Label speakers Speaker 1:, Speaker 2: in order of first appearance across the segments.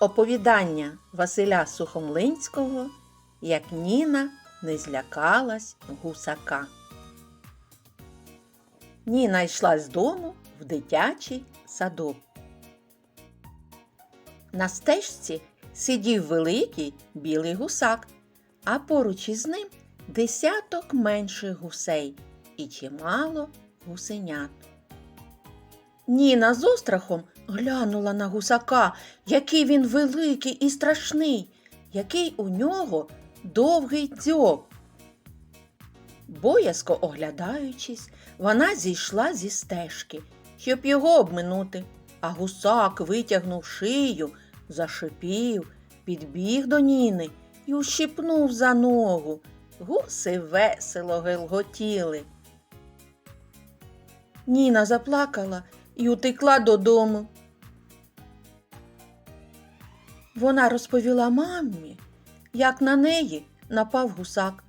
Speaker 1: Оповідання Василя Сухомлинського Як Ніна не злякалась гусака. Ніна йшла з дому в дитячий садок. На стежці сидів великий білий гусак, а поруч із ним десяток менших гусей і чимало гусенят. Ніна з острахом глянула на гусака, який він великий і страшний, який у нього довгий дзьоб. Боязко оглядаючись, вона зійшла зі стежки, щоб його обминути, а гусак витягнув шию, зашипів, підбіг до Ніни і ущипнув за ногу. Гуси весело гелготіли. Ніна заплакала і утекла додому. Вона розповіла мамі, як на неї напав гусак.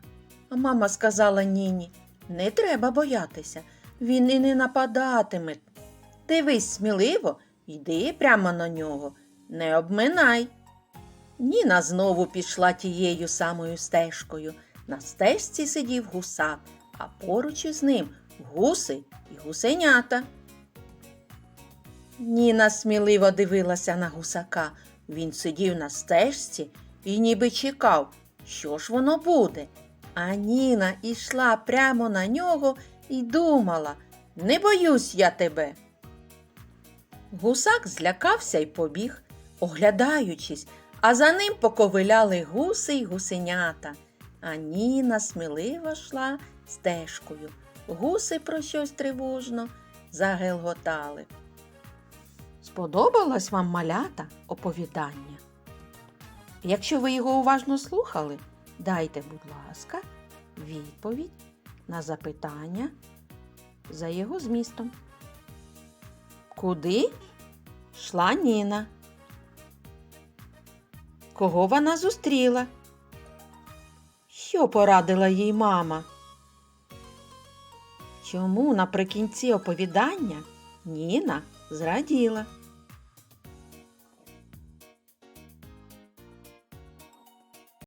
Speaker 1: А мама сказала Ніні, не треба боятися, він і не нападатиме. Дивись сміливо, йди прямо на нього, не обминай. Ніна знову пішла тією самою стежкою. На стежці сидів гусак, а поруч із ним гуси і гусенята. Ніна сміливо дивилася на гусака. Він сидів на стежці і ніби чекав, що ж воно буде. А Ніна йшла прямо на нього і думала не боюсь я тебе. Гусак злякався й побіг, оглядаючись, а за ним поковиляли гуси й гусенята. А Ніна сміливо йшла стежкою. Гуси про щось тривожно загелготали. Сподобалось вам малята оповідання? Якщо ви його уважно слухали, дайте, будь ласка, відповідь на запитання за його змістом. Куди йшла Ніна? Кого вона зустріла? Що порадила їй мама? Чому наприкінці оповідання Ніна зраділа?